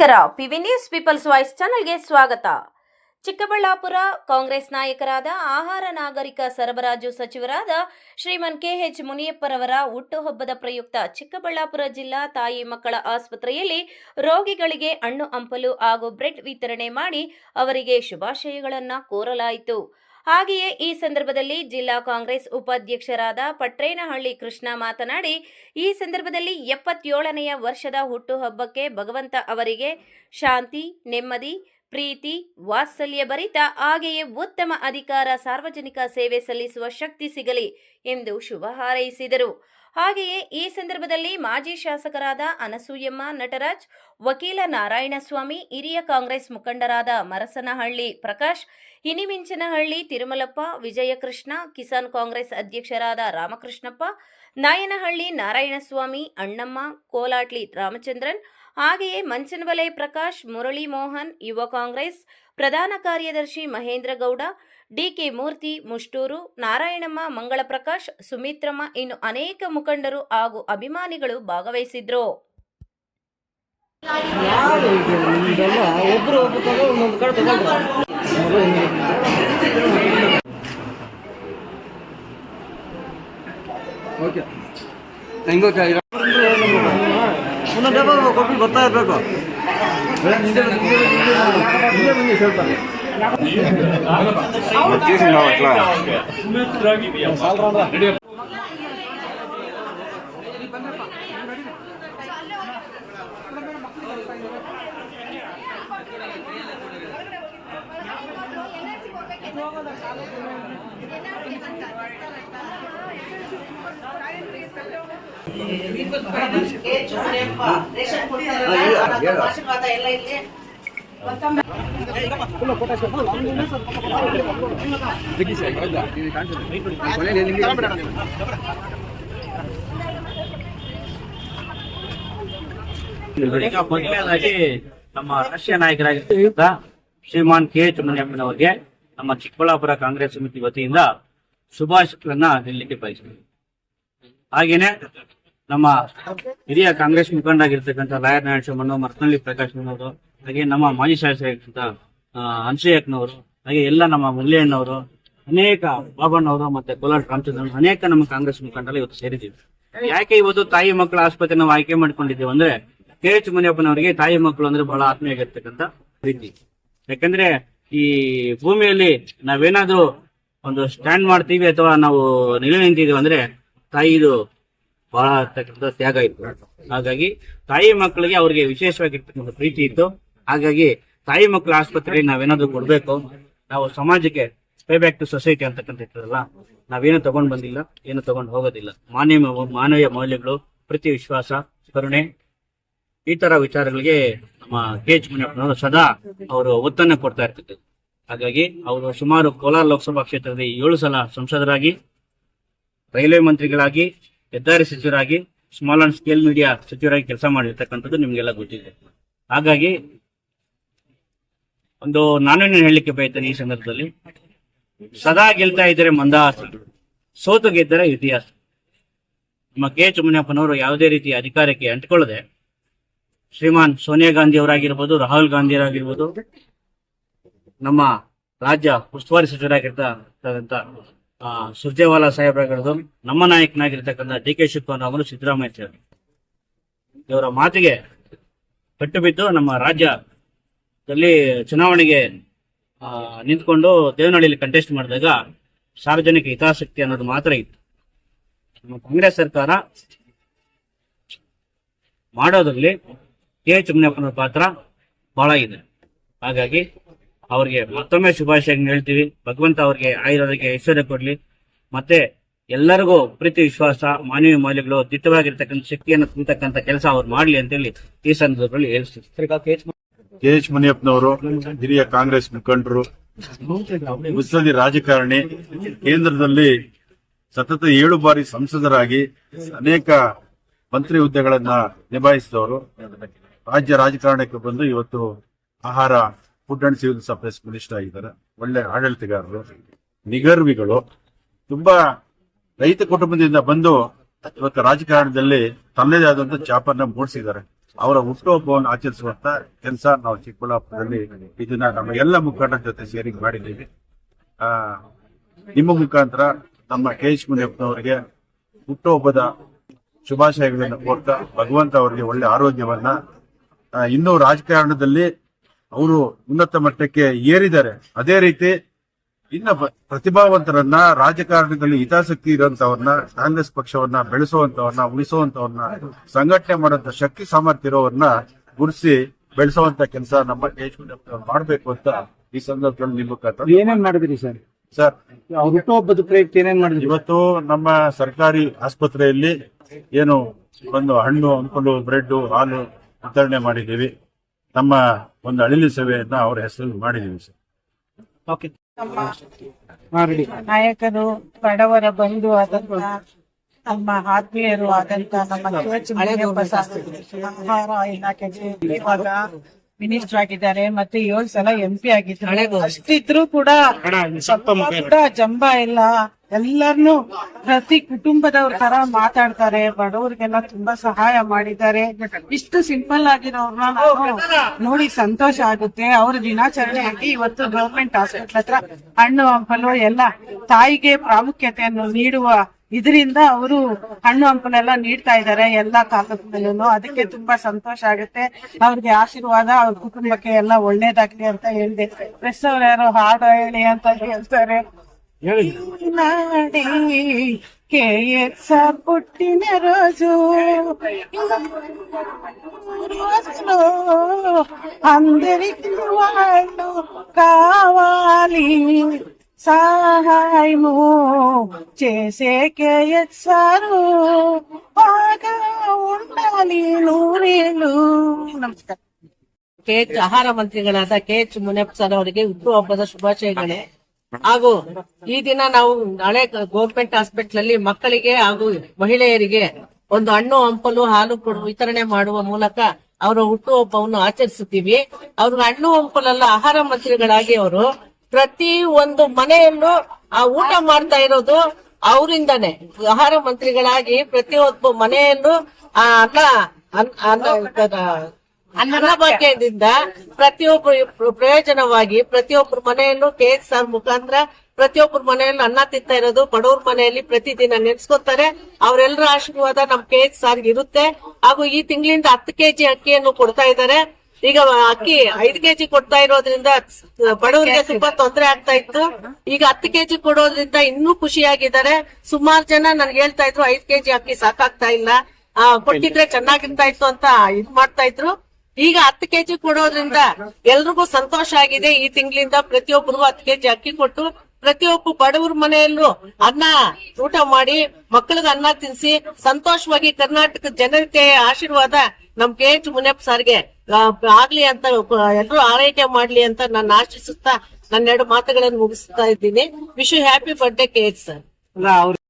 ನಮಸ್ಕಾರ. PV news people's voice ಚಾನೆಲ್ಗೆ ಸ್ವಾಗತ. ಚಿಕ್ಕಬಳ್ಳಾಪುರ ಕಾಂಗ್ರೆಸ್ ನಾಯಕರಾದ ಆಹಾರ ನಾಗರಿಕ ಸರಬರಾಜು ಸಚಿವರಾದ ಶ್ರೀಮನ್ ಕೆಎಚ್ ಮುನಿಯಪ್ಪರವರ ಹುಟ್ಟುಹಬ್ಬದ ಪ್ರಯುಕ್ತ ಚಿಕ್ಕಬಳ್ಳಾಪುರ ಜಿಲ್ಲಾ ತಾಯಿ ಮಕ್ಕಳ ಆಸ್ಪತ್ರೆಯಲ್ಲಿ ರೋಗಿಗಳಿಗೆ ಹಣ್ಣು ಹಂಪಲು ಹಾಗೂ ಬ್ರೆಡ್ ವಿತರಣೆ ಮಾಡಿ ಅವರಿಗೆ ಶುಭಾಶಯಗಳನ್ನು ಕೋರಲಾಯಿತು. ಹಾಗೆಯೇ ಈ ಸಂದರ್ಭದಲ್ಲಿ ಜಿಲ್ಲಾ ಕಾಂಗ್ರೆಸ್ ಉಪಾಧ್ಯಕ್ಷರಾದ ಪಟ್ರೇನಹಳ್ಳಿ ಕೃಷ್ಣ ಮಾತನಾಡಿ, ಈ ಸಂದರ್ಭದಲ್ಲಿ ಎಪ್ಪತ್ತೇಳನೆಯ ವರ್ಷದ ಹುಟ್ಟುಹಬ್ಬಕ್ಕೆ ಭಗವಂತ ಅವರಿಗೆ ಶಾಂತಿ, ನೆಮ್ಮದಿ, ಪ್ರೀತಿ, ವಾತ್ಸಲ್ಯ ಭರಿತ, ಹಾಗೆಯೇ ಉತ್ತಮ ಅಧಿಕಾರ, ಸಾರ್ವಜನಿಕ ಸೇವೆ ಸಲ್ಲಿಸುವ ಶಕ್ತಿ ಸಿಗಲಿ ಎಂದು ಶುಭ ಹಾರೈಸಿದರು. ಹಾಗೆಯೇ ಈ ಸಂದರ್ಭದಲ್ಲಿ ಮಾಜಿ ಶಾಸಕರಾದ ಅನಸೂಯಮ್ಮ, ನಟರಾಜ್, ವಕೀಲ ನಾರಾಯಣಸ್ವಾಮಿ, ಹಿರಿಯ ಕಾಂಗ್ರೆಸ್ ಮುಖಂಡರಾದ ಮರಸನಹಳ್ಳಿ ಪ್ರಕಾಶ್, ಹಿನಿಮಿಂಚನಹಳ್ಳಿ ತಿರುಮಲಪ್ಪ, ವಿಜಯಕೃಷ್ಣ, ಕಿಸಾನ್ ಕಾಂಗ್ರೆಸ್ ಅಧ್ಯಕ್ಷರಾದ ರಾಮಕೃಷ್ಣಪ್ಪ, ನಾಯನಹಳ್ಳಿ ನಾರಾಯಣಸ್ವಾಮಿ, ಅಣ್ಣಮ್ಮ, ಕೋಲಾಟ್ಲಿ ರಾಮಚಂದ್ರನ್, ಹಾಗೆಯೇ ಮಂಚನವಲಯ ಪ್ರಕಾಶ್, ಮುರಳಿ ಮೋಹನ್, ಯುವ ಕಾಂಗ್ರೆಸ್ ಪ್ರಧಾನ ಕಾರ್ಯದರ್ಶಿ ಮಹೇಂದ್ರ ಗೌಡ ಡಿಕೆ ಮೂರ್ತಿ ಮುಷ್ಟೂರು ನಾರಾಯಣಮ್ಮ ಮಂಗಳ ಪ್ರಕಾಶ್ ಸುಮಿತ್ರಮ್ಮ ಇನ್ನು ಅನೇಕ ಮುಖಂಡರು ಹಾಗೂ ಅಭಿಮಾನಿಗಳು ಭಾಗವಹಿಸಿದ್ರು. ಯಾರು ಇದು ಇರಬೇಕು ಸ್ವಲ್ಪ ಆಶೀರ್ವಾದ ಎಲ್ಲ ಇಲ್ಲಿ ಮೊದಲನೇದಾಗಿ ನಮ್ಮ ರಾಷ್ಟ್ರೀಯ ನಾಯಕರಾಗಿದ್ದ ಶ್ರೀಮಾನ್ ಕೆ ಮುನಿಯಪ್ಪನವರಿಗೆ ನಮ್ಮ ಚಿಕ್ಕಬಳ್ಳಾಪುರ ಕಾಂಗ್ರೆಸ್ ಸಮಿತಿ ವತಿಯಿಂದ ಶುಭಾಶಯಗಳನ್ನ ಹೇಳಲಿಕ್ಕೆ ಬಯಸ್ತೀವಿ ಹಾಗೇನೆ ನಮ್ಮ ಹಿರಿಯ ಕಾಂಗ್ರೆಸ್ ಮುಖಂಡ ಮುಖಂಡರಾಗಿರ್ತಕ್ಕಂಥ ಲಾಯರ್ ನಾರಾಯಣ ಮರ್ತನಳ್ಳಿ ಪ್ರಕಾಶ್ ಅವರು ಹಾಗೆ ನಮ್ಮ ಮಾಜಿ ಶಾಸಕ ಅನ್ಸೂಯಕ್ಕನವರು, ಹಾಗೆ ಎಲ್ಲ ನಮ್ಮ ಮುರಳಿಯಣ್ಣವರು, ಅನೇಕ ಬಾಬಣ್ಣವರು ಮತ್ತೆ ಕೋಲಾರ ರಾಮಚಂದ್ರ ಅನೇಕ ನಮ್ಮ ಕಾಂಗ್ರೆಸ್ ಮುಖಂಡರಲ್ಲಿ ಇವತ್ತು ಸೇರಿದ್ದೀವಿ. ಯಾಕೆ ಇವತ್ತು ತಾಯಿ ಮಕ್ಕಳ ಆಸ್ಪತ್ರೆ ನಾವು ಆಯ್ಕೆ ಮಾಡ್ಕೊಂಡಿದ್ದೇವೆ ಅಂದ್ರೆ, ಕೆ ಎಚ್ ಮುನಿಯಪ್ಪನವರಿಗೆ ತಾಯಿ ಮಕ್ಕಳು ಅಂದ್ರೆ ಬಹಳ ಆತ್ಮೀಯಾಗಿರ್ತಕ್ಕಂಥ ರೀತಿ. ಪ್ರೀತಿ ಯಾಕಂದ್ರೆ ಈ ಭೂಮಿಯಲ್ಲಿ ನಾವೇನಾದ್ರೂ ಒಂದು ಸ್ಟ್ಯಾಂಡ್ ಮಾಡ್ತೀವಿ ಅಥವಾ ನಾವು ನಿಲೆ ನಿಂತಿದೀವಿ ಅಂದ್ರೆ ತಾಯಿದು ಬಹಳ ತ್ಯಾಗ ಇತ್ತು. ಹಾಗಾಗಿ ತಾಯಿ ಮಕ್ಕಳಿಗೆ ಅವ್ರಿಗೆ ವಿಶೇಷವಾಗಿರ್ತಕ್ಕಂಥ ಪ್ರೀತಿ ಇತ್ತು. ಹಾಗಾಗಿ ತಾಯಿ ಮಕ್ಕಳ ಆಸ್ಪತ್ರೆಗೆ ನಾವೇನಾದ್ರೂ ಕೊಡ್ಬೇಕು? ನಾವು ಸಮಾಜಕ್ಕೆ ಪೇ ಬ್ಯಾಕ್ ಟು ಸೊಸೈಟಿ ಅಂತಕ್ಕಂಥ ಇರ್ತದಲ್ಲ ನಾವೇನು ತಗೊಂಡ್ ಬಂದಿಲ್ಲ, ಏನು ತಗೊಂಡು ಹೋಗೋದಿಲ್ಲ. ಮಾನವೀಯ ಮಾನವೀಯ ಮೌಲ್ಯಗಳು, ಪ್ರತಿ ವಿಶ್ವಾಸ, ಕರುಣೆ, ಈ ತರ ವಿಚಾರಗಳಿಗೆ ನಮ್ಮ ಕೆ ಎಚ್ ಮುನಿಯಪ್ಪನವರು ಸದಾ ಅವರು ಒತ್ತನ್ನು ಕೊಡ್ತಾ ಇರ್ತಿದ್ರು ಹಾಗಾಗಿ ಅವರು ಸುಮಾರು ಕೋಲಾರ ಲೋಕಸಭಾ ಕ್ಷೇತ್ರದಲ್ಲಿ ಏಳು ಸಲ ಸಂಸದರಾಗಿ, ರೈಲ್ವೆ ಮಂತ್ರಿಗಳಾಗಿ, ಹೆದ್ದಾರಿ ಸಚಿವರಾಗಿ ಸ್ಮಾಲ್ ಅಂಡ್ ಸ್ಕೇಲ್ ಮೀಡಿಯಾ ಸಚಿವರಾಗಿ ಕೆಲಸ ಮಾಡಿರ್ತಕ್ಕಂಥದ್ದು ನಿಮಗೆಲ್ಲ ಗೊತ್ತಿದೆ. ಹಾಗಾಗಿ ಒಂದು ನಾನೇನು ಹೇಳಲಿಕ್ಕೆ ಬಯತೇನೆ ಈ ಸಂದರ್ಭದಲ್ಲಿ. ಸದಾ ಗೆಲ್ತಾ ಇದ್ದರೆ ಮಂದಹಾಸ, ಸೋತು ಗೆದ್ದರೆ ಇತಿಹಾಸ. ನಮ್ಮ ಕೆ ಚುಮ್ಮನಪ್ಪನವರು ಯಾವುದೇ ರೀತಿಯ ಅಧಿಕಾರಕ್ಕೆ ಅಂಟಿಕೊಳ್ಳದೆ, ಶ್ರೀಮಾನ್ ಸೋನಿಯಾ ಗಾಂಧಿ ಅವರಾಗಿರ್ಬೋದು ರಾಹುಲ್ ಗಾಂಧಿ ಅವರಾಗಿರ್ಬೋದು ನಮ್ಮ ರಾಜ್ಯ ಉಸ್ತುವಾರಿ ಸಚಿವರಾಗಿರ್ತಕ್ಕಂಥ ಸುರ್ಜೇವಾಲಾ ಸಾಹೇಬ್ರಾಗಿರೋದು ನಮ್ಮ ನಾಯಕನಾಗಿರ್ತಕ್ಕಂಥ ಡಿ ಕೆ ಶಿವಕುಮಾರ್ ಅವರು, ಸಿದ್ದರಾಮಯ್ಯ ಇವರ ಮಾತಿಗೆ ಪಟ್ಟು ಬಿದ್ದು ನಮ್ಮ ರಾಜ್ಯದಲ್ಲಿ ಚುನಾವಣೆಗೆ ನಿಂತ್ಕೊಂಡು ದೇವನಹಳ್ಳಿಯಲ್ಲಿ ಕಂಟೆಸ್ಟ್ ಮಾಡಿದಾಗ ಸಾರ್ವಜನಿಕ ಹಿತಾಸಕ್ತಿ ಅನ್ನೋದು ಮಾತ್ರ ಇತ್ತು. ನಮ್ಮ ಕಾಂಗ್ರೆಸ್ ಸರ್ಕಾರ ಮಾಡೋದ್ರಲ್ಲಿ ಕೆ ಎಚ್ ಪಾತ್ರ ಬಹಳ ಇದೆ. ಹಾಗಾಗಿ ಅವ್ರಿಗೆ ಮತ್ತೊಮ್ಮೆ ಶುಭಾಶಯ ಹೇಳ್ತೀವಿ. ಭಗವಂತ ಅವ್ರಿಗೆ ಆಯುರ್ವೇದಕ್ಕೆ ಐಶ್ವರ್ಯ ಕೊಡ್ಲಿ. ಮತ್ತೆ ಎಲ್ಲರಿಗೂ ಪ್ರೀತಿ, ವಿಶ್ವಾಸ, ಮಾನವೀಯ ಮೌಲ್ಯಗಳು ದಿಟ್ಟವಾಗಿರ್ತಕ್ಕಂಥ ಶಕ್ತಿಯನ್ನು ತುಂಬತಕ್ಕಂಥ ಕೆಲಸ ಅವ್ರು ಮಾಡ್ಲಿ ಅಂತೇಳಿ ಈ ಸಂದರ್ಭದಲ್ಲಿ ಹೇಳ್ತೀವಿ ಕೆ ಎಚ್ ಮುನಿಯಪ್ಪನವರು ಹಿರಿಯ ಕಾಂಗ್ರೆಸ್ ಮುಖಂಡರು ಮುತ್ಸದಿ ರಾಜಕಾರಣಿ, ಕೇಂದ್ರದಲ್ಲಿ ಸತತ ಏಳು ಬಾರಿ ಸಂಸದರಾಗಿ ಅನೇಕ ಮಂತ್ರಿ ಹುದ್ದೆಗಳನ್ನ ನಿಭಾಯಿಸಿದವರು. ರಾಜ್ಯ ರಾಜಕಾರಣಕ್ಕೆ ಬಂದು ಇವತ್ತು ಆಹಾರ food and civil supplies minister ಆಗಿದ್ದಾರೆ. ಒಳ್ಳೆ ಆಡಳಿತಗಾರರು, ನಿಗರ್ವಿಗಳು. ತುಂಬಾ ರೈತ ಕುಟುಂಬದಿಂದ ಬಂದು ಇವತ್ತು ರಾಜಕಾರಣದಲ್ಲಿ ತನ್ನದೇ ಆದಂತ ಚಾಪನ್ನ ಮೂಡಿಸಿದ್ದಾರೆ. ಅವರ ಹುಟ್ಟುಹಬ್ಬವನ್ನು ಆಚರಿಸುವಂತ ಕೆಲಸ ನಾವು ಚಿಕ್ಕಬಳ್ಳಾಪುರದಲ್ಲಿ ಇದನ್ನ ನಮ್ಮ ಎಲ್ಲ ಮುಖಂಡರ ಜೊತೆ ಸೇರಿ ಮಾಡಿದ್ದೀವಿ. ನಿಮ್ಮ ಮುಖಾಂತರ ನಮ್ಮ ಕೆ ಎಚ್ ಮುನಿಯಪ್ಪನವರಿಗೆ ಹುಟ್ಟುಹಬ್ಬದ ಶುಭಾಶಯಗಳನ್ನು ಕೋರ್ತಾ ಭಗವಂತ ಅವರಿಗೆ ಒಳ್ಳೆ ಆರೋಗ್ಯವನ್ನ ಇನ್ನೂ ರಾಜಕಾರಣದಲ್ಲಿ ಅವರು ಉನ್ನತ ಮಟ್ಟಕ್ಕೆ ಏರಿದ್ದಾರೆ. ಅದೇ ರೀತಿ ಇನ್ನ ಪ್ರತಿಭಾವಂತರನ್ನ ರಾಜಕಾರಣದಲ್ಲಿ ಹಿತಾಸಕ್ತಿ ಇರುವಂತವ್ರನ್ನ ಕಾಂಗ್ರೆಸ್ ಪಕ್ಷವನ್ನ ಬೆಳೆಸುವಂತವ್ರನ್ನ ಉಳಿಸುವಂತವ್ರನ್ನ ಸಂಘಟನೆ ಮಾಡುವಂತ ಶಕ್ತಿ ಸಾಮರ್ಥ್ಯ ಇರೋವ್ರನ್ನ ಗುರುಸಿ ಬೆಳೆಸುವಂತ ಕೆಲಸ ನಮ್ಮ ಮಾಡಬೇಕು ಅಂತ ಈ ಸಂದರ್ಭದಲ್ಲಿ ನಿಮ್ಮ ಏನೇನ್ ಮಾಡಿದ್ರಿ ಸರ್? ಸರ್ ಅವ್ರ ಹುಟ್ಟುಹಬ್ಬದ ಪ್ರಯುಕ್ತ ಏನೇನ್ ಮಾಡಿದ್ರಿ? ಇವತ್ತು ನಮ್ಮ ಸರ್ಕಾರಿ ಆಸ್ಪತ್ರೆಯಲ್ಲಿ ಏನು ಒಂದು ಹಣ್ಣು ಹಂಪಲು ಬ್ರೆಡ್ ಹಾಲು ವಿತರಣೆ ಮಾಡಿದ್ದೀವಿ. ನಮ್ಮ ಒಂದು ಅಳಿಲು ಸೇವೆಯನ್ನ ಅವರ ಹೆಸರು ಮಾಡಿದ್ದೀವಿ ಸರ್. ಓಕೆ ನಾಯಕರು ಬಡವರ ಬಂಧು ಆದಂತ ನಮ್ಮ ಆತ್ಮೀಯರು ಆದಂತ ನಮ್ಮ ಆಹಾರ ಇಲಾಖೆಗೆ ಇವಾಗ ಮಿನಿಸ್ಟರ್ ಆಗಿದ್ದಾರೆ ಮತ್ತೆ ಏಳು ಸಲ ಎಂ ಪಿ ಆಗಿದ್ದಾರೆ ಅಷ್ಟಿದ್ರು ಕೂಡ ಜಂಬ ಇಲ್ಲ. ಎಲ್ಲರನ್ನು ಪ್ರತಿ ಕುಟುಂಬದವ್ರ ತರ ಮಾತಾಡ್ತಾರೆ ಬಡವರಿಗೆಲ್ಲ ತುಂಬಾ ಸಹಾಯ ಮಾಡಿದ್ದಾರೆ. ಇಷ್ಟು ಸಿಂಪಲ್ ಆಗಿರೋರ್ನ ನೋಡಿ ಸಂತೋಷ ಆಗುತ್ತೆ. ಅವ್ರ ದಿನಾಚರಣೆ ಆಗಿ ಇವತ್ತು ಗವರ್ಮೆಂಟ್ ಹಾಸ್ಪಿಟ್ಲ್ ಹತ್ರ ಹಣ್ಣು ಹಂಪಲು ಎಲ್ಲ ತಾಯಿಗೆ ಪ್ರಾಮುಖ್ಯತೆಯನ್ನು ನೀಡುವ ಇದರಿಂದ ಅವರು ಹಣ್ಣು ಹಂಪಲೆಲ್ಲ ನೀಡ್ತಾ ಇದ್ದಾರೆ ಎಲ್ಲಾ ತಾಲೂಕು ಮೇಲೂ ಅದಕ್ಕೆ ತುಂಬಾ ಸಂತೋಷ ಆಗುತ್ತೆ ಅವ್ರಿಗೆ ಆಶೀರ್ವಾದ ಅವ್ರ ಕುಟುಂಬಕ್ಕೆ ಎಲ್ಲ ಒಳ್ಳೇದಾಗ್ಲಿ ಅಂತ ಹೇಳಿದೆ ಪ್ರೆಸ್ ಅವ್ರು ಯಾರೋ ಹಾಡು ಹೇಳಿ ಅಂತ ಹೇಳ್ತಾರೆ నాడే కేఎస్ఆర్ పుట్టిన రోజు రోజులో అందరికి వాళ్ళు కావాలి సహాయము చేసే కేఎస్ఆర్ బాగా ఉండాలి నూరేళ్ళు నమస్కారం ಕೆ ಎಚ್ ಆಹಾರ ಮಂತ್ರಿಗಳಾದ ಕೆ ಎಚ್ ಮುನಿಯಪ್ಪ ಸರ್ ಅವರಿಗೆ ಹುಟ್ಟುಹಬ್ಬದ ಶುಭಾಶಯಗಳು ಹಾಗೂ ಈ ದಿನ ನಾವು ನಾಳೆ ಗೌರ್ಮೆಂಟ್ ಹಾಸ್ಪಿಟಲ್ ಅಲ್ಲಿ ಮಕ್ಕಳಿಗೆ ಹಾಗೂ ಮಹಿಳೆಯರಿಗೆ ಒಂದು ಹಣ್ಣು ಹಂಪಲು ಹಾಲು ಕೊಡು ವಿತರಣೆ ಮಾಡುವ ಮೂಲಕ ಅವರ ಹುಟ್ಟುಹಬ್ಬವನ್ನು ಆಚರಿಸುತ್ತೀವಿ ಅವ್ರಿಗೆ ಹಣ್ಣು ಹಂಪಲೆಲ್ಲ ಆಹಾರ ಮಂತ್ರಿಗಳಾಗಿ ಅವರು ಪ್ರತಿ ಒಂದು ಮನೆಯಲ್ಲೂ ಆ ಊಟ ಮಾಡ್ತಾ ಇರೋದು ಅವರಿಂದಾನೆ. ಆಹಾರ ಮಂತ್ರಿಗಳಾಗಿ ಪ್ರತಿಯೊಬ್ಬ ಮನೆಯಲ್ಲೂ ಆ ಅನ್ನ ಅನ್ನ ಅನ್ನ ಅನ್ನಭಾಗ್ಯದಿಂದ ಪ್ರತಿಯೊಬ್ರು ಪ್ರಯೋಜನವಾಗಿ ಪ್ರತಿಯೊಬ್ಬರ ಮನೆಯಲ್ಲೂ ಕೆ ಎಸ್ ಆರ್ ಮುಖಾಂತರ ಪ್ರತಿಯೊಬ್ಬರ ಮನೆಯಲ್ಲೂ ಅನ್ನ ತಿಂತಾ ಇರೋದು ಬಡವ್ರ ಮನೆಯಲ್ಲಿ ಪ್ರತಿದಿನ ನೆನ್ಸ್ಕೊತಾರೆ. ಅವರೆಲ್ಲರ ಆಶೀರ್ವಾದ ನಮ್ ಕೆ ಎಸ್ ಆರ್ ಇರುತ್ತೆ. ಹಾಗೂ ಈ ತಿಂಗಳಿಂದ ಹತ್ತು ಕೆಜಿ ಅಕ್ಕಿಯನ್ನು ಕೊಡ್ತಾ ಇದ್ದಾರೆ. ಈಗ ಅಕ್ಕಿ ಐದು ಕೆಜಿ ಕೊಡ್ತಾ ಇರೋದ್ರಿಂದ ಬಡವರಿಗೆ ತುಂಬಾ ತೊಂದರೆ ಆಗ್ತಾ ಇತ್ತು. ಈಗ ಹತ್ತು ಕೆಜಿ ಕೊಡೋದ್ರಿಂದ ಇನ್ನೂ ಖುಷಿಯಾಗಿದ್ದಾರೆ. ಸುಮಾರು ಜನ ನನ್ಗೆ ಹೇಳ್ತಾ ಇದ್ರು ಐದ್ ಕೆಜಿ ಅಕ್ಕಿ ಸಾಕಾಗ್ತಾ ಇಲ್ಲ. ಆ, ಕೊಟ್ಟಿದ್ರೆ ಚೆನ್ನಾಗಿರ್ತಾ ಇತ್ತು ಅಂತ ಇದ್ ಮಾಡ್ತಾ ಇದ್ರು. ಈಗ ಹತ್ತು ಕೆಜಿ ಕೊಡೋದ್ರಿಂದ ಎಲ್ರಿಗೂ ಸಂತೋಷ ಆಗಿದೆ. ಈ ತಿಂಗಳಿಂದ ಪ್ರತಿಯೊಬ್ಬರು ಹತ್ತು ಕೆಜಿ ಅಕ್ಕಿ ಕೊಟ್ಟು ಪ್ರತಿಯೊಬ್ಬ ಬಡವರ ಮನೆಯಲ್ಲೂ ಅನ್ನ ಊಟ ಮಾಡಿ ಮಕ್ಕಳಿಗೆ ಅನ್ನ ತಿನ್ಸಿ ಸಂತೋಷವಾಗಿ ಕರ್ನಾಟಕ ಜನತೆ ಆಶೀರ್ವಾದ ನಮ್ ಕೆ ಎಚ್ ಮುನಿಯಪ್ಪ ಸರ್ಗೆ. ಆಗ್ಲಿ ಅಂತ ಎಲ್ಲರೂ ಆರೈಕೆ ಮಾಡ್ಲಿ ಅಂತ ನಾನು ಆಶಿಸುತ್ತಾ ನನ್ನೆರಡು ಮಾತುಗಳನ್ನು ಮುಗಿಸ್ತಾ ಇದ್ದೀನಿ. Wish happy birthday cake sir